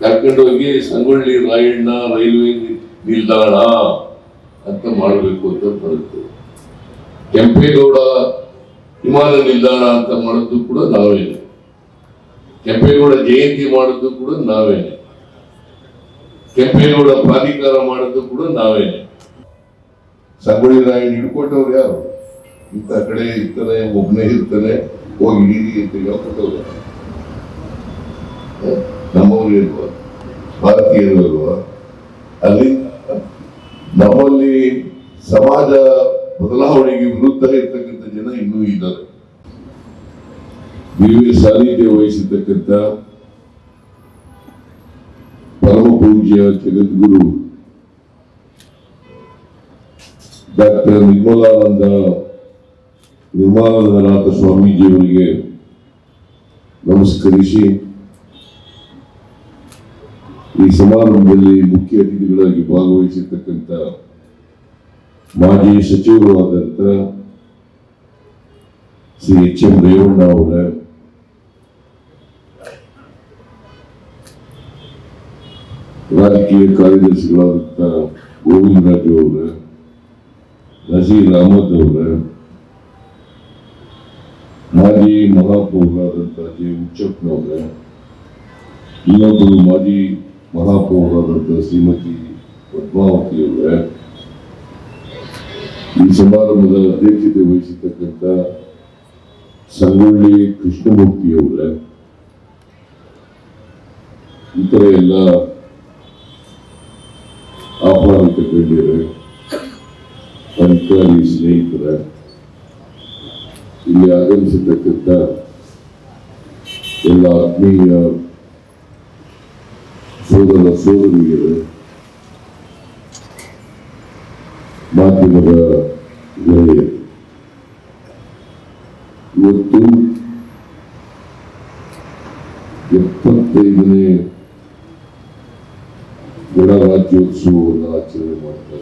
ಕರ್ಕೊಂಡೋಗಿ ಸಂಗೊಳ್ಳಿ ರಾಯಣ್ಣ ರೈಲ್ವೆ ನಿಲ್ದಾಣ ಅಂತ ಮಾಡಬೇಕು ಅಂತ ಬರುತ್ತೆ. ಕೆಂಪೇಗೌಡ ವಿಮಾನ ನಿಲ್ದಾಣ ಅಂತ ಮಾಡಿದ್ದು ಕೂಡ ನಾವೇನೆ. ಕೆಂಪೇಗೌಡ ಜಯಂತಿ ಮಾಡಿದ್ದು ಕೂಡ ನಾವೇನೆ. ಕೆಂಪೇಗೌಡ ಪ್ರಾಧಿಕಾರ ಮಾಡಿದ್ದು ಕೂಡ ನಾವೇನೆ. ಸಂಗೊಳ್ಳಿ ರಾಯಣ್ಣ ಹಿಡ್ಕೊಟ್ಟವ್ರು ಯಾರು? ಇಂಥ ಕಡೆ ಇರ್ತಾನೆ ಒಬ್ಬನೇ ಇರ್ತಾನೆ, ಹೋಗಿ ಹಿಡೀರಿ ಅಂತ ಹೇಳ್ಕೊಟ್ಟವ್ರು? ನಮ್ಮವ್ರು ಭಾರತೀಯರು ಇಲ್ವಾ ಅಲ್ಲಿ ನಮ್ಮಲ್ಲಿ ಸಮಾಜ ಬದಲಾವಣೆಗೆ ವಿರುದ್ಧ ಇರ್ತಕ್ಕಂಥ ಜನ ಇನ್ನೂ ಇದ್ದಾರೆ. ವಿವಿಧ ಸಾನ್ನಿಧ್ಯ ವಹಿಸಿರ್ತಕ್ಕಂಥ ಪರಮ ಪೂಜ್ಯ ಜಗದ್ಗುರು ಡಾಕ್ಟರ್ ನಿರ್ಮಲಾನಂದ ನಿರ್ಮಲಾನಂದನಾಥ ಸ್ವಾಮೀಜಿಯವರಿಗೆ ನಮಸ್ಕರಿಸಿ. ಈ ಸಮಾರಂಭದಲ್ಲಿ ಮುಖ್ಯ ಅತಿಥಿಗಳಾಗಿ ಭಾಗವಹಿಸಿರ್ತಕ್ಕಂಥ ಮಾಜಿ ಸಚಿವರು ಆದಂತ ಶ್ರೀ ಎಚ್ ಎಂ ರೇವಣ್ಣ ಅವರ ರಾಜಕೀಯ ಕಾರ್ಯದರ್ಶಿಗಳಾದಂಥ ಗೋವಿಂದರಾಜು ಅವರ, ನಜೀರ್ ಅಹಮದ್ ಅವರ, ಮಾಜಿ ಮಹಾಪೌರರಾದಂಥ ಜೆ ಹುಚ್ಚಪ್ಪನವರ ಇನ್ನೊಬ್ಬರು ಮಾಜಿ ಮಹಾಪೌರರಾದಂಥ ಶ್ರೀಮತಿ ಪದ್ಮಾವತಿ ಅವರ ಈ ಸಮಾರಂಭದ ಅಧ್ಯಕ್ಷತೆ ವಹಿಸಿರ್ತಕ್ಕಂಥ ಸಂಗೊಳ್ಳಿ ಕೃಷ್ಣಮೂರ್ತಿ ಅವರ ಇತರ ಎಲ್ಲ ಆಹ್ವಾನಿತ ಗಣ್ಯರೇ ಅಧಿಕಾರಿ ಸ್ನೇಹಿತರ, ಇಲ್ಲಿ ಆಗಮಿಸಿರ್ತಕ್ಕಂಥ ಎಲ್ಲ ಆತ್ಮೀಯ ಸೋದರ ಸೋದರಿಯರು ಮಾಧ್ಯಮದ ಗೆಳೆಯರು ಇವತ್ತು ಎಪ್ಪತ್ತೈದನೇ ಗಣರಾಜ್ಯೋತ್ಸವವನ್ನು ಆಚರಣೆ ಮಾಡ್ತಾ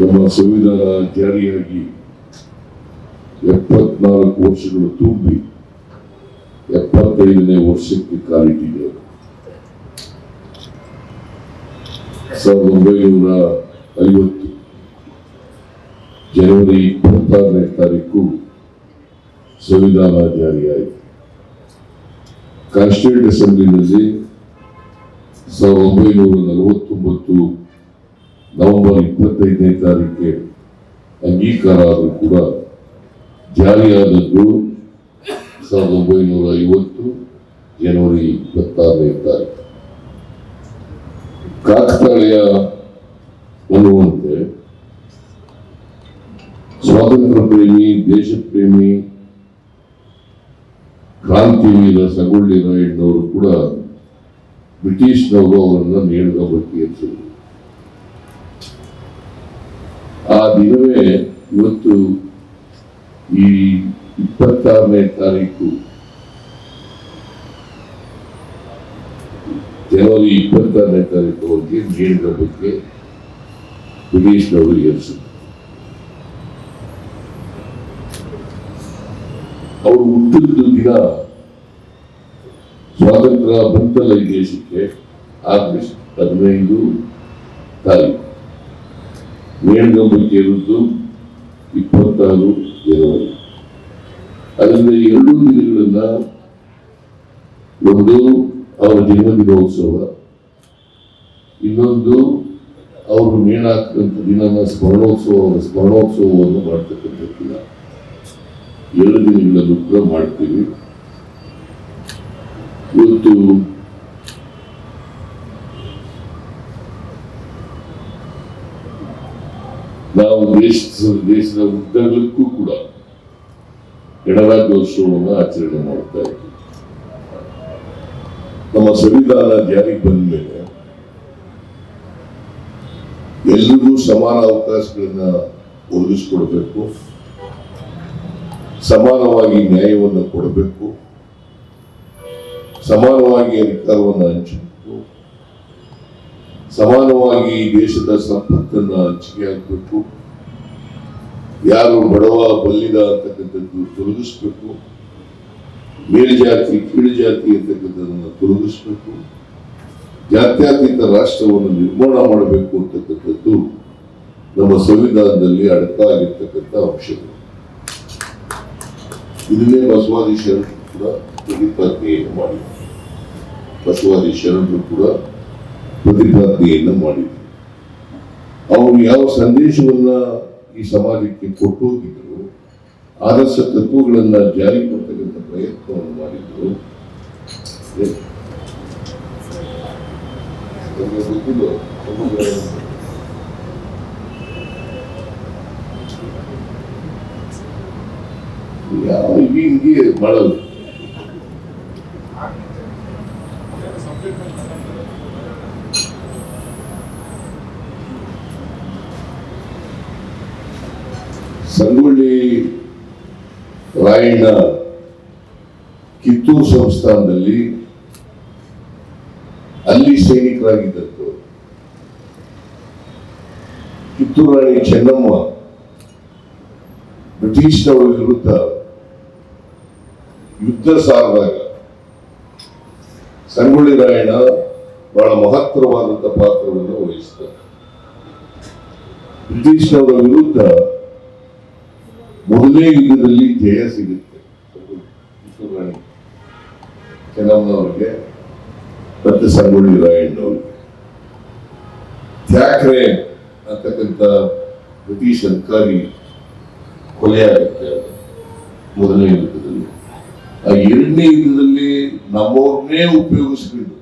ನಮ್ಮ ಸಂವಿಧಾನ ಜಾರಿಯಾಗಿ ಎಪ್ಪತ್ನಾಲ್ಕು ವರ್ಷಗಳು ತುಂಬಿ ಎಪ್ಪತ್ತೈದನೇ ವರ್ಷಕ್ಕೆ ಕಾಲಿಟ್ಟಿದೆ. ಸಾವಿರದ ಒಂಬೈನೂರ ಐವತ್ತು ಜನವರಿ ಇಪ್ಪತ್ತಾರನೇ ತಾರೀಕು ಸಂವಿಧಾನ ಜಾರಿಯಾಯಿತು ಕಾನ್ಸ್ಟಿಟ್ಯೂಂಟ್ ಅಸೆಂಬ್ಲಿನಲ್ಲಿ ಸಾವಿರದ ಒಂಬೈನೂರ ನಲವತ್ತೊಂಬತ್ತು ನವೆಂಬರ್ ಇಪ್ಪತ್ತೈದನೇ ತಾರೀಕಿಗೆ ಅಂಗೀಕಾರ ಆದರೂ ಕೂಡ ಜಾರಿಯಾದದ್ದು ಸಾವಿರದ ಒಂಬೈನೂರ ಐವತ್ತು ಜನವರಿ ಇಪ್ಪತ್ತಾರನೇ ತಾರೀಕು. ಕಾಕತಾಳೀಯ ಅನ್ನುವಂತೆ ಸ್ವಾತಂತ್ರ್ಯ ಪ್ರೇಮಿ ದೇಶ ಪ್ರೇಮಿ ಕ್ರಾಂತಿವೀರ ಸಗೊಳ್ಳಿ ರಾಯಣ್ಣವರು ಕೂಡ ಬ್ರಿಟಿಷ್ನವರು ಅವರನ್ನು ಬಗ್ಗೆ ಎತ್ತಿದ್ರು ಆ ದಿನವೇ ಇವತ್ತು ಈ ಇಪ್ಪತ್ತಾರನೇ ತಾರೀಕು. ಜನವರಿ ಇಪ್ಪತ್ತಾರನೇ ತಾರೀಕು ಅವರಿಗೆ ನೀಡಿದ ಬಗ್ಗೆ ಬ್ರಿಟಿಷ್ನವರು ಏರಿಸಿದ್ರು ಅವರು ಹುಟ್ಟಿದ ದಿನ ಸ್ವಾತಂತ್ರ್ಯ ಬಂತಲ್ಲ ಈ ದೇಶಕ್ಕೆ, ಆಗಸ್ಟ್ ಹದಿನೈದು ತಾರೀಕು. ನೇಣುಗಂಬಕ್ಕೆ ಇರುವುದು ಇಪ್ಪತ್ತಾರು ಜನವರಿ. ಅದರಿಂದ ಎರಡೂ ದಿನಗಳನ್ನ ಒಂದು ಅವರ ಜನ್ಮದಿನೋತ್ಸವ ಇನ್ನೊಂದು ಅವರು ನೇಣಾಕಂತ ದಿನನ ಸ್ಮರಣೋತ್ಸವ ಸ್ಮರಣೋತ್ಸವವನ್ನು ಮಾಡ್ತಕ್ಕಂಥ ದಿನ ಎರಡು ದಿನಗಳನ್ನು ಕೂಡ ಮಾಡ್ತೀವಿ. ಇವತ್ತು ನಾವು ದೇಶ ದೇಶದ ಉದ್ದಗಲಕ್ಕೂ ಕೂಡ ಗಣರಾಜ್ಯೋತ್ಸವವನ್ನು ಆಚರಣೆ ಮಾಡ್ತಾ ಇದ್ದೀವಿ ನಮ್ಮ ಸಂವಿಧಾನ ಜಾರಿಗೆ ಬಂದ ಮೇಲೆ ಸಮಾನ ಅವಕಾಶಗಳನ್ನ ಒದಗಿಸ್ಕೊಡ್ಬೇಕು. ಸಮಾನವಾಗಿ ನ್ಯಾಯವನ್ನು ಕೊಡಬೇಕು. ಸಮಾನವಾಗಿ ಅಧಿಕಾರವನ್ನು ಹಂಚಬೇಕು. ಸಮಾನವಾಗಿ ದೇಶದ ಸಂಪತ್ತನ್ನು ಹಂಚಿಕೆ ಆಗಬೇಕು. ಯಾರು ಬಡವ, ಬಲ್ಲಿದ ಅಂತಕ್ಕಂಥದ್ದು ತೊಲಗಿಸ್ಬೇಕು. ಮೇಲ್ಜಾತಿ ಕೀಳು ಜಾತಿ ಅಂತಕ್ಕಂಥದ್ದನ್ನು ತೊಲಗಿಸ್ಬೇಕು. ಜಾತ್ಯಾತೀತ ರಾಷ್ಟ್ರವನ್ನು ನಿರ್ಮಾಣ ಮಾಡಬೇಕು ಅಂತಕ್ಕಂಥದ್ದು ನಮ್ಮ ಸಂವಿಧಾನದಲ್ಲಿ ಅಡಕಾಗಿರ್ತಕ್ಕಂಥ ಅಂಶಗಳು. ಇದನ್ನೇ ಬಸವಾದಿ ಶರಣರು ಕೂಡ ಪ್ರತಿಪಾದನೆಯನ್ನು ಮಾಡಿದರು. ಬಸವಾದಿ ಶರಣರು ಕೂಡ ಪ್ರತಿಪಾದನೆಯನ್ನು ಮಾಡಿದರು. ಅವರು ಯಾವ ಸಂದೇಶವನ್ನ ಈ ಸಮಾಜಕ್ಕೆ ಕೊಟ್ಟು ಹೋಗಿದ್ರು. ಆದರ್ಶ ತತ್ವಗಳನ್ನು ಜಾರಿ ಕೊಡ್ತಕ್ಕಂಥ ಪ್ರಯತ್ನವನ್ನು ಮಾಡಿದ್ರು. ಯಾವ ಇಲ್ಲಿ ಹಿಂಗೆ ಮಾಡೋದು ಸಂಗೊಳ್ಳಿ ರಾಯಣ್ಣ ಕಿತ್ತೂರು ಸಂಸ್ಥಾನದಲ್ಲಿ ಅಲ್ಲಿ ಸೈನಿಕರಾಗಿದ್ದದ್ದು. ಕಿತ್ತೂರು ರಾಣಿ ಚೆನ್ನಮ್ಮ, ಬ್ರಿಟಿಷ್ನವರ ವಿರುದ್ಧ ಯುದ್ಧ ಸಾರಿದಾಗ ಸಂಗೊಳ್ಳಿ ರಾಯಣ್ಣ ಬಹಳ ಮಹತ್ತರವಾದಂತಹ ಪಾತ್ರವನ್ನು ವಹಿಸಿದ್ದಾರೆ ಬ್ರಿಟಿಷ್ನವರ ವಿರುದ್ಧ ಮೊದಲನೇ ಯುದ್ಧದಲ್ಲಿ ಜಯ ಸಿಗುತ್ತೆ. ಕೆಲವರಿಗೆ ಮತ್ತೆ ಸಂಗೊಳ್ಳಿ ರಾಯಣ್ಣವ್ರಿಗೆ ಥ್ಯಾಕ್ರೆ ಅಂತಕ್ಕಂಥ ಬ್ರಿಟಿಷ್ ಅಧಿಕಾರಿ ಕೊಲೆಯಾಗುತ್ತೆ ಮೊದಲನೇ ಯುದ್ಧದಲ್ಲಿ. ಆ ಎರಡನೇ ಯುದ್ಧದಲ್ಲಿ ನಮ್ಮವ್ರನ್ನೇ ಉಪಯೋಗಿಸ್ಕೊಂಡು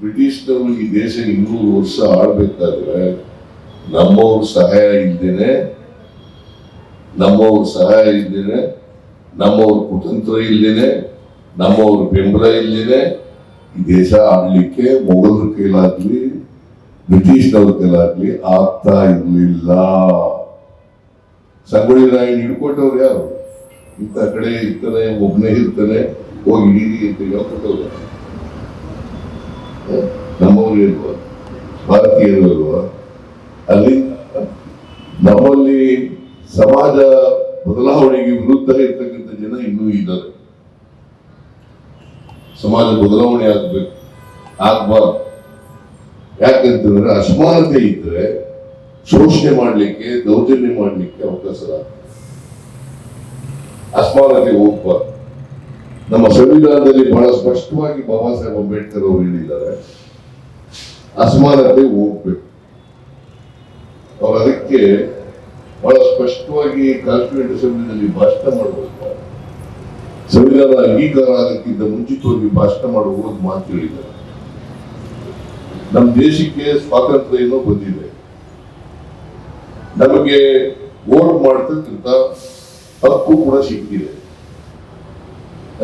ಬ್ರಿಟಿಷ್ನವರು ಈ ದೇಶ ಇನ್ನೂರು ವರ್ಷ ಆಳ್ಬೇಕಾದ್ರೆ ನಮ್ಮವ್ರ ಸಹಾಯ ಇಲ್ದೇನೆ ನಮ್ಮವ್ರ ಸಹಾಯ ಇಲ್ದೇನೆ, ನಮ್ಮವ್ರ ಕುತಂತ್ರ ಇಲ್ದೇನೆ, ನಮ್ಮವ್ರ ಬೆಂಬಲ ಇಲ್ದೇನೆ ಈ ದೇಶ ಆಡಲಿಕ್ಕೆ ಮೊಘಲರ ಕೈಲಾಗ್ಲಿ, ಬ್ರಿಟಿಷ್ನವ್ರ ಕೈಲಾಗ್ಲಿ ಆಗ್ತಾ ಇರಲಿಲ್ಲ. ಸಂಗೊಳ್ಳಿ ರಾಯಣ್ಣ ಹಿಡ್ಕೊಟ್ಟವ್ರು ಯಾರು? ಇಂಥ ಕಡೆ ಇರ್ತಾನೆ ಒಬ್ಬನೇ ಇರ್ತಾನೆ, ಹೋಗಿ ಹಿಡೀರಿ ಅಂತ ಹೇಳ್ಕೊಟ್ಟವ್ರು? ನಮ್ಮವ್ರು ಇಲ್ವಾ ಭಾರತೀಯರು ಅಲ್ವಾ? ಅಲ್ಲಿ ನಮ್ಮಲ್ಲಿ ಸಮಾಜ ಬದಲಾವಣೆಗೆ ವಿರುದ್ಧ ಇರ್ತಕ್ಕಂಥ ಜನ ಇನ್ನೂ ಇದ್ದಾರೆ. ಸಮಾಜ ಬದಲಾವಣೆ ಆಗ್ಬೇಕು, ಆಗ್ಬಾರ್ದು. ಯಾಕಂತಂದ್ರೆ ಅಸಮಾನತೆ ಇದ್ರೆ ಶೋಷಣೆ ಮಾಡ್ಲಿಕ್ಕೆ, ದೌರ್ಜನ್ಯ ಮಾಡ್ಲಿಕ್ಕೆ ಅವಕಾಶ ಅಸ್ಮಾನತೆ ಹೋಗ್ಬಾರ್ದು. ನಮ್ಮ ಸಂವಿಧಾನದಲ್ಲಿ ಬಹಳ ಸ್ಪಷ್ಟವಾಗಿ ಬಾಬಾ ಸಾಹೇಬ್ ಅಂಬೇಡ್ಕರ್ ಅವರು ಹೇಳಿದ್ದಾರೆ, ಅಸಮಾನತೆ ಹೋಗ್ಬೇಕು. ಅವ್ರು ಅದಕ್ಕೆ ಬಹಳ ಸ್ಪಷ್ಟವಾಗಿ ಕಾನ್ಸ್ಟಿಟ್ಯೂಂಟ್ ಅಸೆಂಬ್ಲಿನಲ್ಲಿ ಭಾಷಣ ಮಾಡಬೇಕು ಸಂವಿಧಾನ ಅಂಗೀಕಾರ ಆಗಕ್ಕಿಂತ ಮುಂಚಿತವಾಗಿ ಭಾಷಣ ಮಾಡುವ ಒಂದು ಮಾತು ಹೇಳಿದ್ದಾರೆ. ನಮ್ಮ ದೇಶಕ್ಕೆ ಸ್ವಾತಂತ್ರ್ಯ ಏನೋ ಬಂದಿದೆ. ನಮಗೆ ವೋಟ್ ಮಾಡತಕ್ಕಂತ ಹಕ್ಕು ಕೂಡ ಸಿಕ್ಕಿದೆ.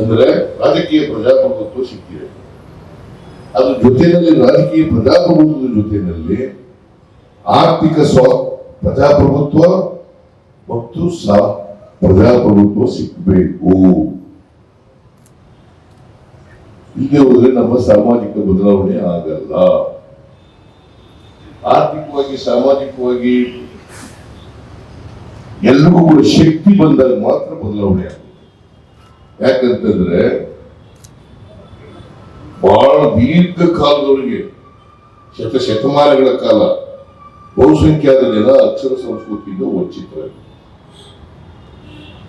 ಅಂದ್ರೆ ರಾಜಕೀಯ ಪ್ರಜಾಪ್ರಭುತ್ವ ಸಿಕ್ಕಿದೆ. ಅದ್ರ ಜೊತೆಯಲ್ಲಿ ರಾಜಕೀಯ ಪ್ರಜಾಪ್ರಭುತ್ವದ ಜೊತೆಯಲ್ಲಿ ಆರ್ಥಿಕ ಸ್ವ ಪ್ರಜಾಪ್ರಭುತ್ವ ಮತ್ತು ಸಹ ಪ್ರಜಾಪ್ರಭುತ್ವ ಸಿಕ್ಕಬೇಕು ಹೀಗೆ ಹೋದ್ರೆ ನಮ್ಮ ಸಾಮಾಜಿಕ ಬದಲಾವಣೆ ಆಗಲ್ಲ. ಆರ್ಥಿಕವಾಗಿ, ಸಾಮಾಜಿಕವಾಗಿ ಎಲ್ರಿಗೂ ಕೂಡ ಶಕ್ತಿ ಬಂದಾಗ ಮಾತ್ರ ಬದಲಾವಣೆ ಆಗುತ್ತೆ. ಯಾಕಂತಂದ್ರೆ ಬಹಳ ದೀರ್ಘ ಕಾಲದವರೆಗೆ ಶತ ಶತಮಾನಗಳ ಕಾಲ ಬಹುಸಂಖ್ಯಾತ ಜನ ಅಕ್ಷರ ಸಂಸ್ಕೃತಿಯಿಂದ ವಂಚಿತರಾಗಿದ್ದಾರೆ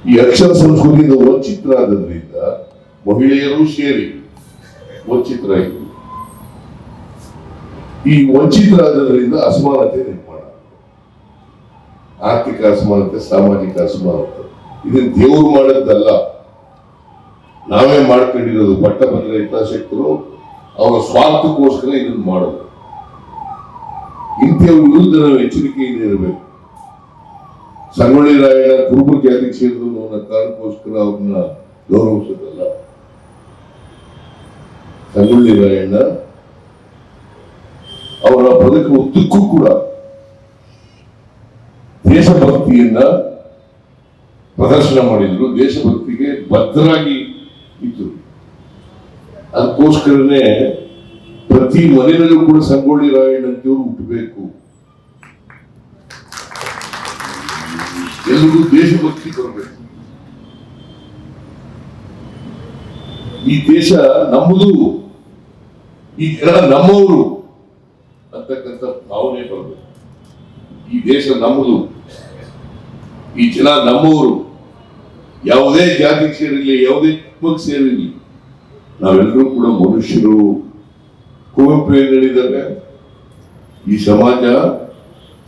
ಈ ಅಕ್ಷರ ಸಂಸ್ಕೃತಿಯಿಂದ ವಂಚಿತರಾದ್ರಿಂದ ಮಹಿಳೆಯರು ಸೇರಿ ವಂಚಿತರಾಗಿದ್ದಾರೆ. ಈ ವಂಚಿತರಾದ್ರಿಂದ ಅಸಮಾನತೆ ನಿರ್ಮಾಣ ಆರ್ಥಿಕ ಅಸಮಾನತೆ, ಸಾಮಾಜಿಕ ಅಸಮಾನತೆ. ಇದನ್ನ ದೇವರು ಮಾಡದ್ದಲ್ಲ. ನಾವೇ ಮಾಡ್ಕೊಂಡಿರೋದು ಪಟ್ಟ ಪಟ್ಟಭದ್ರ ಹಿತಾಸಕ್ತರು, ಅವರ ಸ್ವಾರ್ಥಕ್ಕೋಸ್ಕರ ಇದನ್ನು ಮಾಡೋದು. ಇಂಥವ್ರ ವಿರುದ್ಧ ನಾವು ಎಚ್ಚರಿಕೆಯಿಂದ ಇರಬೇಕು. ಸಂಗೊಳ್ಳಿ ರಾಯಣ್ಣ ಕುರುಬ ಜಾತಿ ಸೇರಿದ್ರು ಅನ್ನೋ ಕಾರಣಕ್ಕೋಸ್ಕರ ಅವ್ರನ್ನ ಗೌರವಿಸೋದಲ್ಲ ಸಂಗೊಳ್ಳಿ ರಾಯಣ್ಣ ಅವರ ಬದುಕು ಉದ್ದಕ್ಕೂ ಕೂಡ ದೇಶಭಕ್ತಿಯನ್ನ ಪ್ರದರ್ಶನ ಮಾಡಿದ್ರು. ದೇಶಭಕ್ತಿಗೆ ಬದ್ಧರಾಗಿ ಇದ್ರು ಅದಕ್ಕೋಸ್ಕರನೇ ಪ್ರತಿ ಮನೆಯಲ್ಲೂ ಕೂಡ ಸಂಗೊಳ್ಳಿ ರಾಯಣ್ಣ ರಾಯಣ್ಣಂತೇವ್ರು ಹುಟ್ಟಬೇಕು. ಎಲ್ರಿಗೂ ದೇಶಭಕ್ತಿ ಕೊಡಬೇಕು. ಈ ದೇಶ ನಮ್ಮದು, ಈ ಜನ ನಮ್ಮವರು ಅಂತಕ್ಕಂಥ ಭಾವನೆ ಬರಬೇಕು. ಈ ದೇಶ ನಮ್ಮದು, ಈ ಜನ ನಮ್ಮವರು ಯಾವುದೇ ಜಾತಿಗೆ ಸೇರಿರಲಿ, ಯಾವುದೇ ಕುಟುಂಬಕ್ಕೆ ಸೇರಿರಲಿ, ನಾವೆಲ್ಲರೂ ಕೂಡ ಮನುಷ್ಯರು. ಕುವೆಂಪು ಹೇಳಿದಾಗ ಈ ಸಮಾಜ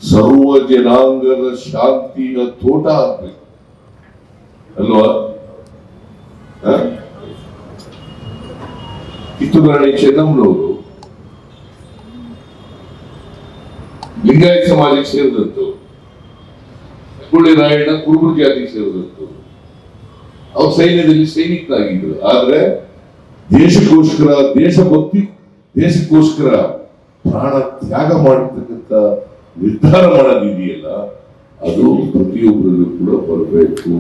ಸರ್ವ ಜನಾಂಗದ ಶಾಂತಿಯ ತೋಟ ಆಗ್ಬೇಕು. ಅಲ್ವಾ? ಕಿತ್ತೂರಾಣಿ ಕಿತ್ತೂರು ರಾಣಿ ಚೆನ್ನಮ್ಮನವರು ಲಿಂಗಾಯತ ಸಮಾಜಕ್ಕೆ ಸೇರಿದಂತು ಗುಳ್ಳಿ ರಾಯಣ್ಣ ಕುರುಬರು ಜಾತಿಗೆ ಸೇರಿದಂತು ಅವ್ರು ಸೈನ್ಯದಲ್ಲಿ ಸೈನಿಕನಾಗಿದ್ರು ಆದ್ರೆ ದೇಶಕ್ಕೋಸ್ಕರ, ದೇಶಭಕ್ತಿ, ದೇಶಕ್ಕೋಸ್ಕರ ಪ್ರಾಣ ತ್ಯಾಗ ಮಾಡತಕ್ಕಂಥ ನಿರ್ಧಾರ ಮಾಡೋದಿದೆಯಲ್ಲ, ಅದು ಪ್ರತಿಯೊಬ್ಬರಲ್ಲೂ ಕೂಡ ಬರಬೇಕು.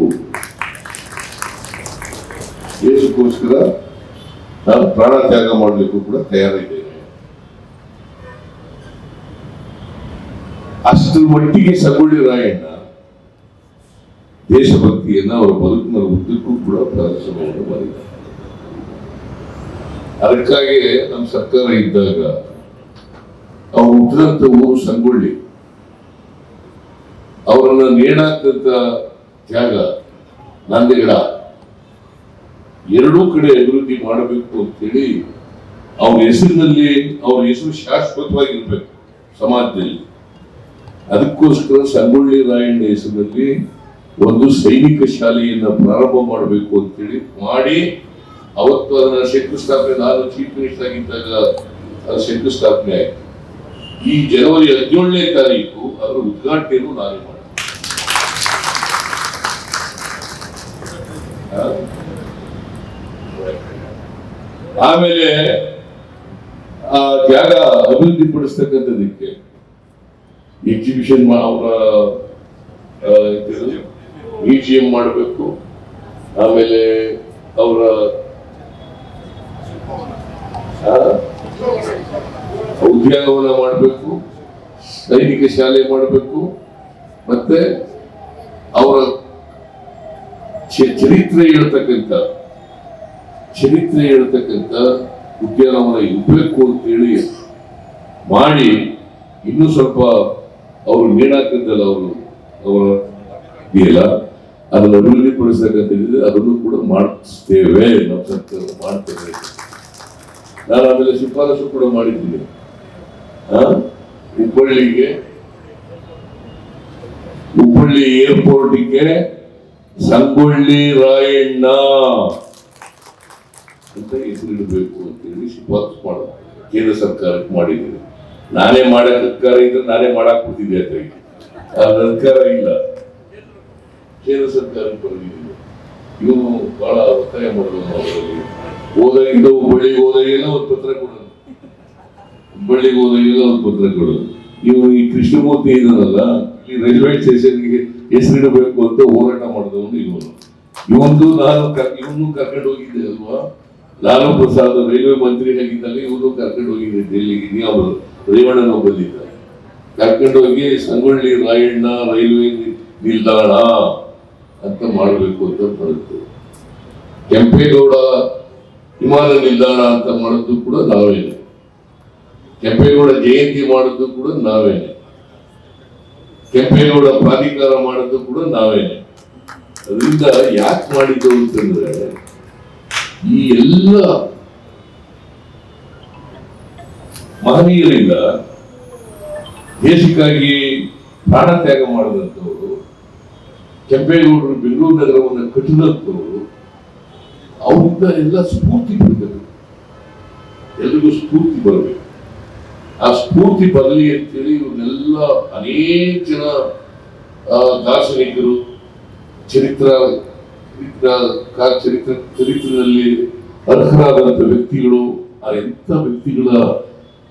ದೇಶಕ್ಕೋಸ್ಕರ ನಾನು ಪ್ರಾಣ ತ್ಯಾಗ ಮಾಡಲಿಕ್ಕೂ ಕೂಡ ತಯಾರಿದ್ದೇನೆ. ಅಷ್ಟರ ಮಟ್ಟಿಗೆ ಸಂಗೊಳ್ಳಿ ರಾಯಣ್ಣ ದೇಶಭಕ್ತಿಯನ್ನ ಅವರ ಬದುಕಿನ ಉದ್ದಕ್ಕೂ ಕೂಡ ಪ್ರದರ್ಶನವನ್ನು ಮಾಡಿದ್ದಾರೆ ಅದಕ್ಕಾಗಿ ನಮ್ಮ ಸರ್ಕಾರ ಇದ್ದಾಗ ಅವರು ಹುಟ್ಟಿದಂತ ಊರು ಸಂಗೊಳ್ಳಿ. ಅವರನ್ನ ನೇಣಾಕಂತ ಜಾಗ ನಂದಿಗಡ ಎರಡೂ ಕಡೆ ಅಭಿವೃದ್ಧಿ ಮಾಡಬೇಕು ಅಂತೇಳಿ ಅವ್ರ ಹೆಸರಿನಲ್ಲಿ ಅವ್ರ ಹೆಸರು ಶಾಶ್ವತವಾಗಿರ್ಬೇಕು ಸಮಾಜದಲ್ಲಿ. ಅದಕ್ಕೋಸ್ಕರ ಸಂಗೊಳ್ಳಿ ರಾಯಣ್ಣ ಹೆಸರಿನಲ್ಲಿ ಒಂದು ಸೈನಿಕ ಶಾಲೆಯನ್ನ ಪ್ರಾರಂಭ ಮಾಡಬೇಕು ಅಂತೇಳಿ ಮಾಡಿ, ಅವತ್ತು ಅದನ್ನ ಶಂಕುಸ್ಥಾಪನೆ, ನಾನು ಚೀಫ್ ಮಿನಿಸ್ಟರ್ ಆಗಿದ್ದಾಗ ಅದು ಶಂಕುಸ್ಥಾಪನೆ ಆಯ್ತು. ಈ ಜನವರಿ ಹದಿನೇಳನೇ ತಾರೀಕು ಅದರ ಉದ್ಘಾಟನೆಯನ್ನು ನಾನು ಮಾಡಿದೆ ಆಮೇಲೆ ಆ ಜಾಗ ಅಭಿವೃದ್ಧಿ ಪಡಿಸ್ತಕ್ಕಂಥದಕ್ಕೆ ಎಕ್ಸಿಬಿಷನ್ ಅವರ ಮ್ಯೂಸಿಯಂ ಮಾಡಬೇಕು. ಆಮೇಲೆ ಅವರ ಉದ್ಯಾನವನ ಮಾಡಬೇಕು. ಸೈನಿಕ ಶಾಲೆ ಮಾಡಬೇಕು. ಮತ್ತೆ ಅವರ ಚರಿತ್ರೆ ಹೇಳ್ತಕ್ಕಂಥ ಚರಿತ್ರೆ ಹೇಳ್ತಕ್ಕಂಥ ಉದ್ಯಾನವನ ಇರಬೇಕು ಅಂತೇಳಿ ಮಾಡಿ ಇನ್ನೂ ಸ್ವಲ್ಪ ಅವರು ನೇಣಾಕಿದ್ದಲ್ಲ ಅವರು, ಅವರ ಇದೆಯಲ್ಲ ಅದನ್ನು ಅಭಿವೃದ್ಧಿ ಪಡಿಸತಕ್ಕಂಥದ್ದಿದೆ ಅದನ್ನು ಕೂಡ ಮಾಡಿಸ್ತೇವೆ ನಮ್ಮ ಸರ್ಕಾರ ಮಾಡ್ತೇವೆ ನಾನು ಆಮೇಲೆ ಶಿಫಾರಸು ಕೂಡ ಮಾಡಿದ್ದೀನಿ? ಹುಬ್ಬಳ್ಳಿಗೆ, ಹುಬ್ಬಳ್ಳಿ ಏರ್ಪೋರ್ಟ್ಗೆ ಸಂಗೊಳ್ಳಿ ರಾಯಣ್ಣ. ಅಂತ ಹೆಸರಿಡಬೇಕು ಅಂತೇಳಿ ಶಿಫಾರಸು ಮಾಡ ಕೇಂದ್ರ ಸರ್ಕಾರಕ್ಕೆ ಮಾಡಿದ್ದೀನಿ. ನಾನೇ ಮಾಡಕ್ ಅಧಿಕಾರ ಇದ್ರೆ ನಾನೇ ಮಾಡಕ್ ಕೊಡ್ತಿದ್ದೆ ಅಂತ ಅದ್ರ ಅಧಿಕಾರ ಇಲ್ಲ. ಕೇಂದ್ರ ಸರ್ಕಾರಕ್ಕೆ ಬರೆದಿದ್ದೀನಿ ಇವನು ಬಹಳ ಒತ್ತಾಯ ಮಾಡೋದು ಅವರಲ್ಲಿ ಹೋದಾಗಿಂದ ಹುಬ್ಬಳ್ಳಿಗೆ ಹೋದಾಗೆಲ್ಲ ಒಂದು ಪತ್ರ ಕೊಡೋದು. ಹುಬ್ಬಳ್ಳಿಗೆ ಹೋದಾಗೆಲ್ಲ ಒಂದು ಪತ್ರ ಕೊಡೋದು. ಇವನು ಈ ಕೃಷ್ಣಮೂರ್ತಿ ಇದಾನಲ್ಲ ಈ ರೈಲ್ವೆ ಸ್ಟೇಷನ್ಗೆ ಹೆಸರಿಡಬೇಕು ಅಂತ ಹೋರಾಟ ಮಾಡಿದವನು ಇವನು ಇವನು ನಾನು ಇವನು ಕರ್ಕೊಂಡು ಹೋಗಿದ್ದೆ ಅಲ್ವಾ? ಲಾಲು ಪ್ರಸಾದ್ ರೈಲ್ವೆ ಮಂತ್ರಿ ಆಗಿದ್ದಾಗ ಇವನು ಕರ್ಕೊಂಡು ಹೋಗಿದ್ದೆ ಡೆಲ್ಲಿಗೆ ಅವರು ರೇವಣ್ಣನ ಬಂದಿದ್ದಾರೆ ಕರ್ಕೊಂಡು ಹೋಗಿ ಸಂಗೊಳ್ಳಿ ರಾಯಣ್ಣ ರೈಲ್ವೆ ನಿಲ್ದಾಣ ಅಂತ ಮಾಡಬೇಕು ಅಂತ ಬರುತ್ತೆ. ಕೆಂಪೇಗೌಡ ವಿಮಾನ ನಿಲ್ದಾಣ ಅಂತ ಮಾಡಿದ್ದು ಕೂಡ ನಾವೇನೆ. ಕೆಂಪೇಗೌಡ ಜಯಂತಿ ಮಾಡಿದ್ದು ಕೂಡ ನಾವೇನೆ. ಕೆಂಪೇಗೌಡ ಪ್ರಾಧಿಕಾರ ಮಾಡಿದ್ದು ಕೂಡ ನಾವೇನೆ ಅದರಿಂದ ಯಾಕೆ ಮಾಡಿದ್ದು ಅಂತಂದ್ರೆ, ಈ ಎಲ್ಲ ಮಹನೀಯರಿಂದ ದೇಶಕ್ಕಾಗಿ ಪ್ರಾಣ ತ್ಯಾಗ ಮಾಡಿದಂಥವರು, ಕೆಂಪೇಗೌಡರು ಬೆಂಗಳೂರು ನಗರವನ್ನು ಕಟ್ಟಿದಂಥವರು ಅವರಿಂದ ಎಲ್ಲ ಸ್ಫೂರ್ತಿ ಬರಬೇಕು ಎಲ್ರಿಗೂ ಸ್ಫೂರ್ತಿ ಬರಬೇಕು. ಆ ಸ್ಫೂರ್ತಿ ಬರಲಿ ಅಂತೇಳಿ ಇವ್ರನ್ನೆಲ್ಲ ಅನೇಕ ಜನ ದಾರ್ಶನಿಕರು ಚರಿತ್ರ ಚರಿತ್ರ ಚರಿತ್ರದಲ್ಲಿ ಅರ್ಹರಾದಂಥ ವ್ಯಕ್ತಿಗಳು ಆ ಎಂಥ ವ್ಯಕ್ತಿಗಳ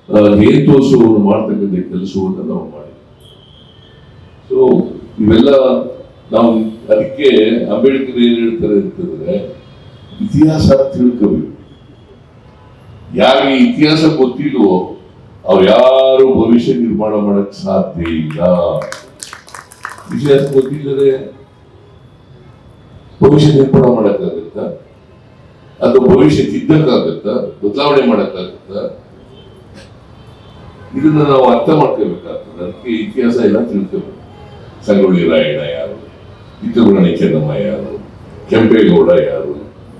ಆ, ನೇತೋತ್ಸವವನ್ನು ಮಾಡ್ತಕ್ಕಂಥ ಕೆಲಸವನ್ನು ನಾವು ಮಾಡಿದ್ವಿ. ಸೊ ಇವೆಲ್ಲ ನಾವು ಅದಕ್ಕೆ ಅಂಬೇಡ್ಕರ್ ಏನ್ ಹೇಳ್ತಾರೆ ಅಂತಂದ್ರೆ ಇತಿಹಾಸ ತಿಳ್ಕೋಬೇಕು. ಯಾರಿಗೆ ಇತಿಹಾಸ ಗೊತ್ತಿಲ್ವೋ ಅವ್ರು ಯಾರು ಭವಿಷ್ಯ ನಿರ್ಮಾಣ ಮಾಡಕ್ ಸಾಧ್ಯ ಇಲ್ಲ. ಇತಿಹಾಸ ಗೊತ್ತಿಲ್ಲದೆ ಭವಿಷ್ಯ ನಿರ್ಮಾಣ ಮಾಡಕ್ಕಾಗತ್ತ? ಅಥವಾ ಭವಿಷ್ಯ ತಿದ್ದಕ್ಕಾಗತ್ತ ಬದಲಾವಣೆ ಮಾಡಕ್ಕಾಗತ್ತ? ಇದನ್ನ ನಾವು ಅರ್ಥ ಮಾಡ್ಕೋಬೇಕಾಗ್ತದೆ. ಅದಕ್ಕೆ ಇತಿಹಾಸ ಎಲ್ಲ ತಿಳ್ಕೋಬೇಕು. ಸಂಗೊಳ್ಳಿ ರಾಯಣ್ಣ ಯಾರು? ಕಿತ್ತೂರಾಣಿ ಚೆನ್ನಮ್ಮ ಯಾರು? ಕೆಂಪೇಗೌಡ ಯಾರು?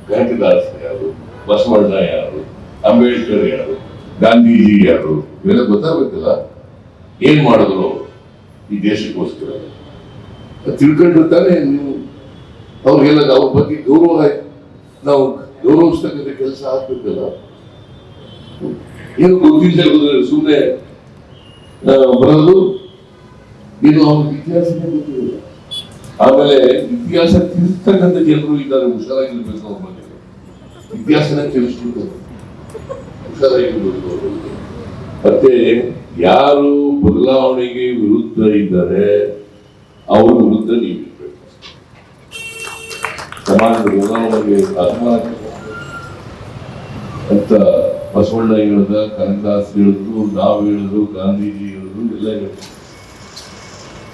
ಕನಕದಾಸ ಯಾರು? ಬಸವಣ್ಣ ಯಾರು? ಅಂಬೇಡ್ಕರ್ ಯಾರು? ಗಾಂಧೀಜಿ ಯಾರು? ಇವೆಲ್ಲ ಗೊತ್ತಾಗಬೇಕಲ್ಲ? ಏನ್ ಮಾಡಿದ್ರು ಈ ದೇಶಕ್ಕೋಸ್ಕರ? ತಿಳ್ಕೊಂಡ್ರೆ ತಾನೇ ನೀವು. ಅವ್ರಿಗೆಲ್ಲ ಅವ್ರ ಬಗ್ಗೆ ಗೌರವ ನಾವು ಗೌರವಿಸ್ತಕ್ಕಂಥ ಕೆಲಸ ಆಗ್ಬೇಕಲ್ಲ? ಏನು ಗೊತ್ತಿಲ್ಲ ಸುಮ್ಮನೆ ಬರೋದು. ಇದು ಅವ್ರಿಗೆ ಇತಿಹಾಸನೇ ಗೊತ್ತಿಲ್ಲ. ಆಮೇಲೆ ಇತಿಹಾಸ ತಿಳಿಸ್ತಕ್ಕಂಥ ಜನರು ಇದ್ದಾರೆ, ಹುಷಾರಾಗಿರ್ಬೇಕು ಅವ್ರ ಬಗ್ಗೆ. ಇತಿಹಾಸನ ತಿಳಿಸ್ಬಿಡ್ತಾರೆ ಹುಷಾರಾಗಿರ್ಬೇಕು ಅವ್ರ ಬಗ್ಗೆ. ಮತ್ತೆ ಯಾರು ಬದಲಾವಣೆಗೆ ವಿರುದ್ಧ ಇದ್ದಾರೆ ಅವ್ರ ವಿರುದ್ಧ ನೀವು ಸಮಾಜದ ಬದಲಾವಣೆಗೆ ಅಭಿಮಾನ ಅಂತ ಬಸವಣ್ಣ ಹೇಳ್ದ ಕನಕದಾಸ್ ಹೇಳಿದ್ರು ನಾವು ಹೇಳಿದ್ರು ಗಾಂಧೀಜಿ ಹೇಳಿದ್ರು ಎಲ್ಲ ಹೇಳಿದ್ರು.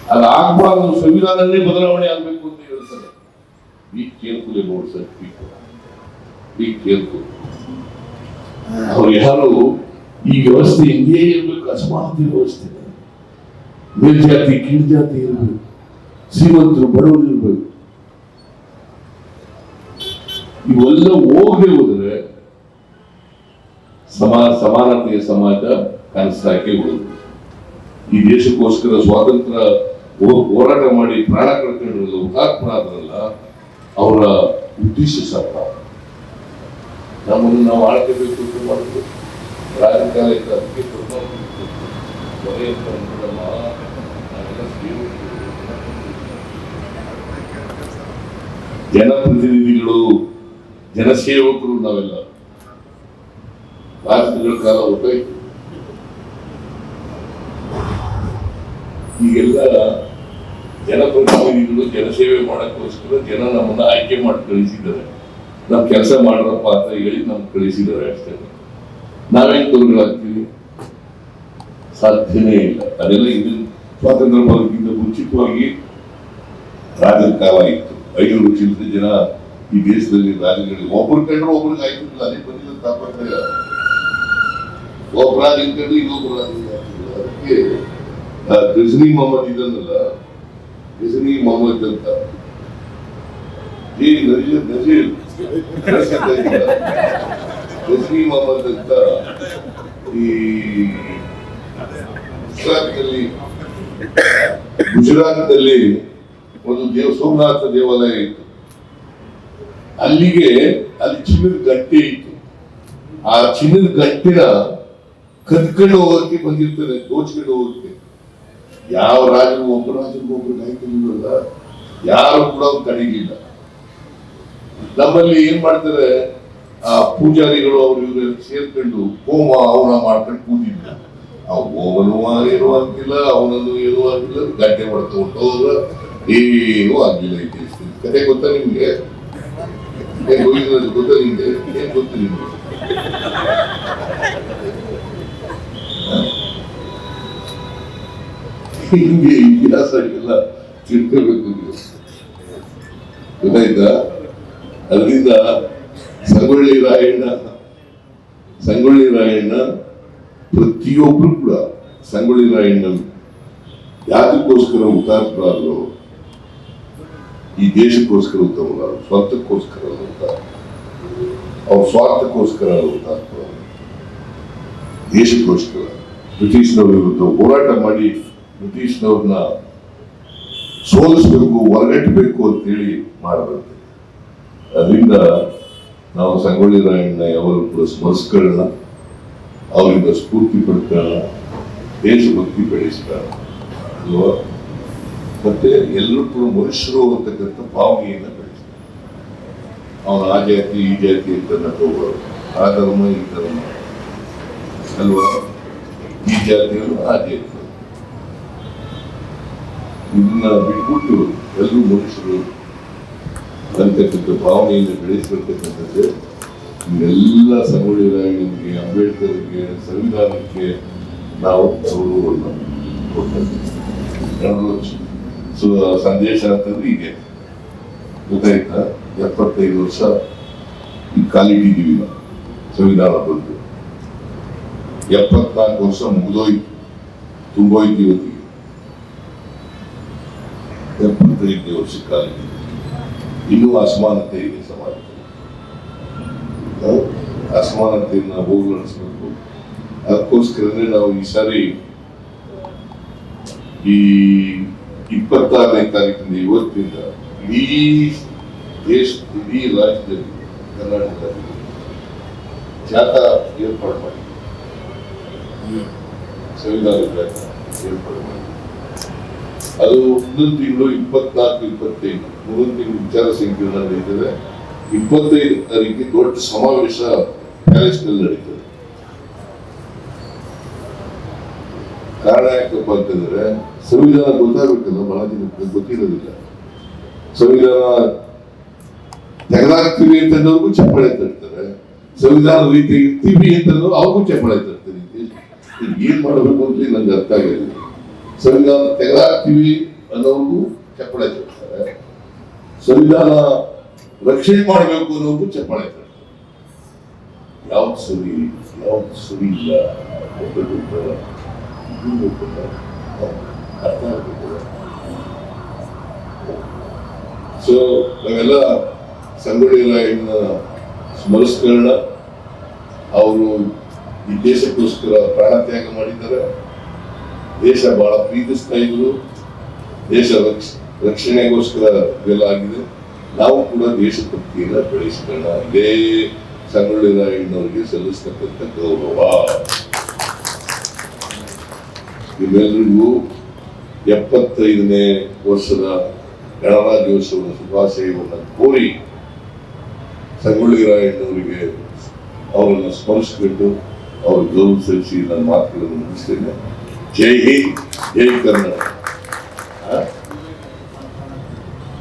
ಅದಾಗಬಾರ್ದು ಸಂವಿಧಾನನೇ ಬದಲಾವಣೆ ಆಗ್ಬೇಕು ಅಂತ ಹೇಳ್ತಾರೆ ಈ ಕೇಳ್ಕೊಳ್ಳಿ ನೋಡಿ ಸರ್ ಈ ಕೇಳ್ಕೊ ಅವ್ರು ಯಾರು ಈ ವ್ಯವಸ್ಥೆ ಹಿಂಗೇ ಇರಬೇಕು ಅಸಮಾನತೆ ವ್ಯವಸ್ಥೆ. ಮೇಲ್ಜಾತಿ ಕೀಳ್ಜಾತಿ ಇರಬೇಕು. ಶ್ರೀಮಂತರು ಬಡವರು ಇರಬೇಕು. ಇವೆಲ್ಲ ಹೋಗದೆ ಹೋದ್ರೆ ಸಮಾ, ಸಮಾನತೆಯ ಸಮಾಜ ಕನಸಾಕಿ ಉಳಿದು ಈ ದೇಶಕ್ಕೋಸ್ಕರ ಸ್ವಾತಂತ್ರ್ಯ ಹೋರಾಟ ಮಾಡಿ ಪ್ರಾಣ ಕಳ್ಕೊಂಡಿರೋದು ಹುತಾತ್ಮರಾದ್ರಲ್ಲ, ಅವರ ಉದ್ದೇಶ ಸರ್ಕಾರ ನಮ್ಮನ್ನು ನಾವು ಆಳ್ಕೋಬೇಕು ಅಂತ ಮಾಡಿದ್ರು ರಾಜಕಾಲಕ್ಕೆ ಅದಕ್ಕೆ. ಜನಪ್ರತಿನಿಧಿಗಳು, ಜನಸೇವಕರು ನಾವೆಲ್ಲ ರಾಜಕೀಯ ಕಾಲ ಹೊರಟೋಯ್ತು ಈಗೆಲ್ಲ ಜನಪ್ರತಿನಿಧಿಗಳು ಜನಸೇವೆ ಮಾಡಕ್ಕೋಸ್ಕರ ಜನ ನಮ್ಮನ್ನ ಆಯ್ಕೆ ಮಾಡಿ ಕಳಿಸಿದ್ದಾರೆ ನಾವು ಕೆಲಸ ಮಾಡ್ರಪ್ಪ ಅಂತ ಹೇಳಿ ನಮ್ಗೆ ಕಳಿಸಿದ್ದಾರೆ ಅಷ್ಟೇ ನಾವೇನ್ ಆಗ್ತೀವಿ ಸಾಧ್ಯನೇ ಇಲ್ಲ. ಅದೆಲ್ಲ ಇದು ಸ್ವಾತಂತ್ರ್ಯ ಬರೋದಕ್ಕಿಂತ ಮುಂಚಿತವಾಗಿ ರಾಜರ ಕಾಲ ಇತ್ತು. ಐನೂರು ಚಿಲ್ಲರೆ ಜನ ಈ ದೇಶದಲ್ಲಿ ರಾಜಗಳಿಗೆ ಒಬ್ಬರು ಕಂಡ್ರೆ ಒಬ್ರಿಗೆ ಆಯ್ತು ಅದೇ ಬಂದಿಲ್ಲ ತಾಪತ್ರಯ ಒಬ್ಬ ರಾಜ ಕಂಡ್ರೆ ಇನ್ನೊಬ್ಬ ರಾಜ. ಅದಕ್ಕೆ ಗಜನಿ ಮೊಹಮ್ಮದ್ ಇದನ್ನಲ್ಲ ಗಜನಿ ಮೊಹಮ್ಮದ್ ಅಂತ. ಈ ನಜೀರ್ ನಜೀರ್ ಮೊಹಮ್ಮದ್ ಅಂತ ಈ ಗುಜರಾತ್ನಲ್ಲಿ ಗುಜರಾತ್ನಲ್ಲಿ ಒಂದು ದೇವ, ಸೋಮನಾಥ ದೇವಾಲಯ ಇತ್ತು. ಅಲ್ಲಿಗೆ, ಅಲ್ಲಿ ಚಿನ್ನದ ಗಟ್ಟಿ ಇತ್ತು. ಆ ಚಿನ್ನದ ಗಟ್ಟಿನ ಕದ್ಕೊಂಡು ಹೋಗೋಕೆ ಬಂದಿರ್ತಾರೆ ದೋಚ್ಕೊಂಡು ಹೋಗಕ್ಕೆ ಯಾವ ರಾಜರು, ಒಬ್ಬ ರಾಜರು ಒಬ್ರು ಕಾಯ್ತಿರ್ಲಿಲ್ಲ ಯಾರು ಕೂಡ ತಡೀಲಿಲ್ಲ ನಮ್ಮಲ್ಲಿ ಏನ್ ಮಾಡ್ತಾರೆ ಪೂಜಾರಿಗಳು ಅವರು ಇವರೆಲ್ಲ ಸೇರ್ಕೊಂಡು ಹೋಮ ಅವನ ಮಾಡ್ಕೊಂಡು ಕೂತಿದ್ದ. ಹೋಮನು ಇರುವಂತಿಲ್ಲ ಅವನನ್ನು ಇರುವಂತಿಲ್ಲ ಗಡ್ಡೆ ಮಾಡ್ಕೊಂಡು ಹೋದ್ರ ಏನೂ ಆಗ್ಲಿಲ್ಲ ಈ ದೇಶದಲ್ಲಿ ಕತೆ ಗೊತ್ತಾ ನಿಮ್ಗೆ? ಗೊತ್ತಾ ನಿಮ್ಗೆ? ಏನ್ ಗೊತ್ತು ನಿಮ್ಗೆ? ಹಿಂಗೆ ಇತಿಹಾಸ ಎಲ್ಲ ತಿಳ್ಕೋಬೇಕು ನೀವು. ಗೊತ್ತಾಯ್ತಾ? ಅದರಿಂದ ಸಂಗೊಳ್ಳಿ ರಾಯಣ್ಣ. ಸಂಗೊಳ್ಳಿ ರಾಯಣ್ಣ ಪ್ರತಿಯೊಬ್ಬರು ಕೂಡ ಸಂಗೊಳ್ಳಿ ರಾಯಣ್ಣ ಯಾತಕ್ಕೋಸ್ಕರ ಹುತಾತ್ಮರಾದ್ರು. ಈ ದೇಶಕ್ಕೋಸ್ಕರ ಉತ್ತಮರಾದ್ರು ಸ್ವಂತಕ್ಕೋಸ್ಕರ ಅವ್ರ ಸ್ವಾರ್ಥಕ್ಕೋಸ್ಕರ ದೇಶಕ್ಕೋಸ್ಕರ. ಬ್ರಿಟಿಷ್ನವ್ರ ವಿರುದ್ಧ ಹೋರಾಟ ಮಾಡಿ ಬ್ರಿಟಿಷ್ನವ್ರನ್ನ ಸೋಲಿಸಬೇಕು ಹೊರಗಟ್ಟಬೇಕು ಅಂತೇಳಿ ಮಾಡಬಾರ್ದು. ಅದರಿಂದ ನಾವು ಸಂಗೊಳ್ಳಿ ರಾಯಣ್ಣ ಅವರು ಕೂಡ ಸ್ಮರಿಸ್ಕೊಳ್ಳೋಣ. ಅವರಿಂದ ಸ್ಫೂರ್ತಿ ಪಡ್ಕೊಳ್ಳೋಣ. ದೇಶಭಕ್ತಿ ಬೆಳೆಸ್ತಾರೆ ಅಲ್ವಾ? ಮತ್ತೆ ಎಲ್ಲರೂ ಕೂಡ ಮನುಷ್ಯರು ಅಂತಕ್ಕಂಥ ಭಾವನೆಯನ್ನು ಬೆಳೆಸ್ತಾರೆ ಅವನು ಆ ಜಾತಿ, ಈ ಜಾತಿ ಅಂತ ತಗೋಬಾರ್ದು. ಆ ಧರ್ಮ, ಈ ಧರ್ಮ. ಅಲ್ವಾ? ಈ ಜಾತಿಯವರು ಆ ಜಾತಿ ಇದನ್ನ ಬಿಟ್ಬಿಟ್ಟು ಎಲ್ಲರೂ ಮನುಷ್ಯರು ಅಂತಕ್ಕಂಥ ಭಾವನೆಯಿಂದ ಬೆಳೆಸಿರ್ತಕ್ಕಂಥದ್ದು ಎಲ್ಲ ಸಮುದಾಯಗಳಿಗೆ ರಾಯಣ್ಣನಿಗೆ ಅಂಬೇಡ್ಕರ್ಗೆ, ಸಂವಿಧಾನಕ್ಕೆ ನಾವು ಗೌರವವನ್ನು ಸೊ ಸಂದೇಶ ಅಂತಂದ್ರೆ ಹೀಗೆ. ಗೊತ್ತಾಯ್ತಾ? ಎಪ್ಪತ್ತೈದು ವರ್ಷ ಈ ಕಾಲಿಟ್ಟಿದ್ದೀವಿ ನಾವು, ಸಂವಿಧಾನ ಬಂದು. ಎಪ್ಪತ್ನಾಲ್ಕು ವರ್ಷ ಮುಗಿದೋಯ್ತು. ತುಂಬೋಯ್ತು ಇವತ್ತಿಗೆ. ಎಪ್ಪತ್ತೈದನೇ ವರ್ಷ ಕಾಲಿಟ್ಟಿದ್ದೀವಿ. ಇನ್ನೂ ಅಸಮಾನತೆ ಇದೆ ಸಮಾಜದಲ್ಲಿ ಅಸಮಾನತೆಯನ್ನ ಹೋಗಲಾಡಿಸ್ಬೇಕು ಅದಕ್ಕೋಸ್ಕರನೇ ನಾವು ಈ ಸಾರಿ ಈ ಇಪ್ಪತ್ತಾರನೇ ತಾರೀಕಿನ ಇವತ್ತಿಂದ ಇಡೀ ದೇಶ, ಇಡೀ ರಾಜ್ಯದಲ್ಲಿ ಕರ್ನಾಟಕದಲ್ಲಿ ಜಾಥಾ ಏರ್ಪಾಡು ಮಾಡಿ ಸಂವಿಧಾನ ಜಾಥಾ ಏರ್ಪಾಡು ಮಾಡಿ ಅದು ಮುಂದಿನ ತಿಂಗಳು ಇಪ್ಪತ್ನಾಲ್ಕು, ಇಪ್ಪತ್ತೈದು. ಮುಂದಿನ ತಿಂಗಳು ವಿಚಾರ ಸಂಕಿರಣ ನಡೀತದೆ ಇಪ್ಪತ್ತೈದು ತಾರೀಕಿಗೆ ದೊಡ್ಡ ಸಮಾವೇಶ ಪ್ಯಾಲೇಸ್ನಲ್ಲಿ ನಡೀತದೆ. ಕಾರಣ ಯಾಕಪ್ಪ ಅಂತಂದ್ರೆ, ಸಂವಿಧಾನ ಗೊತ್ತಾಗಬೇಕಲ್ಲ, ಬಹಳ ಜನಕ್ಕೆ ಗೊತ್ತಿರೋದಿಲ್ಲ. ಸಂವಿಧಾನ ತೆಗೆದಾಕ್ತೀವಿ ಅಂತಂದವ್ರಿಗೂ ಚಪ್ಪಳೆ ತರ್ತಾರೆ ಸಂವಿಧಾನ ರೀತಿ ಇರ್ತೀವಿ ಅಂತಂದ್ರು ಅವ್ರಿಗೂ ಚಪ್ಪಳೆ ತರ್ತಾರೆ ಏನ್ ಮಾಡಬೇಕು ಅಂತ ನಂಗೆ ಅರ್ಥ ಆಗಿಲ್ಲ. ಸಂವಿಧಾನ ತೆಗೆದಾಕ್ತೀವಿ ಅನ್ನೋರ್ಗೂ ಚಪ್ಪಳೆ ತರ್ತಾರೆ ಸಂವಿಧಾನ ರಕ್ಷಣೆ ಮಾಡಬೇಕು ಅನ್ನೋದು ಚಪ್ಪಾಳೆ. ಯಾವ್ದು ಸರಿ ಯಾವ್ದು ಸರಿ ಇಲ್ಲ ಅರ್ಥ ಸೊ ನಾವೆಲ್ಲ ಸಂಗೊಳ್ಳಿ ರಾಯಣ್ಣ ಸ್ಮರಿಸ್ಕೊಳ್ಳೋಣ ಅವರು ಈ ದೇಶಕ್ಕೋಸ್ಕರ ಪ್ರಾಣ ತ್ಯಾಗ ಮಾಡಿದ್ದಾರೆ. ದೇಶ ಬಹಳ ಪ್ರೀತಿಸ್ತಾ ಇದ್ರು. ದೇಶ ರಕ್ಷ- ರಕ್ಷಣೆಗೋಸ್ಕರ ಇವೆಲ್ಲ ಆಗಿದೆ ನಾವು ಕೂಡ ದೇಶಭಕ್ತಿಯನ್ನ ಬೆಳೆಸಿಕೊಂಡ ಇದೇ ಸಂಗೊಳ್ಳಿ ರಾಯಣ್ಣವರಿಗೆ ಸಲ್ಲಿಸ್ತಕ್ಕಂಥ ಗೌರವ. ನಿಮ್ಮೆಲ್ಲರಿಗೂ ಎಪ್ಪತ್ತೈದನೇ ವರ್ಷದ ಗಣರಾಜ್ಯೋತ್ಸವದ ಶುಭಾಶಯವನ್ನು ಕೋರಿ ಸಂಗೊಳ್ಳಿ ರಾಯಣ್ಣವರಿಗೆ ಅವರನ್ನು ಸ್ಮರಿಸಿಬಿಟ್ಟು ಅವ್ರ ಗೌರವ ಸಲ್ಲಿಸಿ ನನ್ನ ಮಾತುಗಳನ್ನು ಮುಗಿಸ್ತೇನೆ. ಜೈ ಹಿಂದ್, ಜೈ ಕನ್ನಡ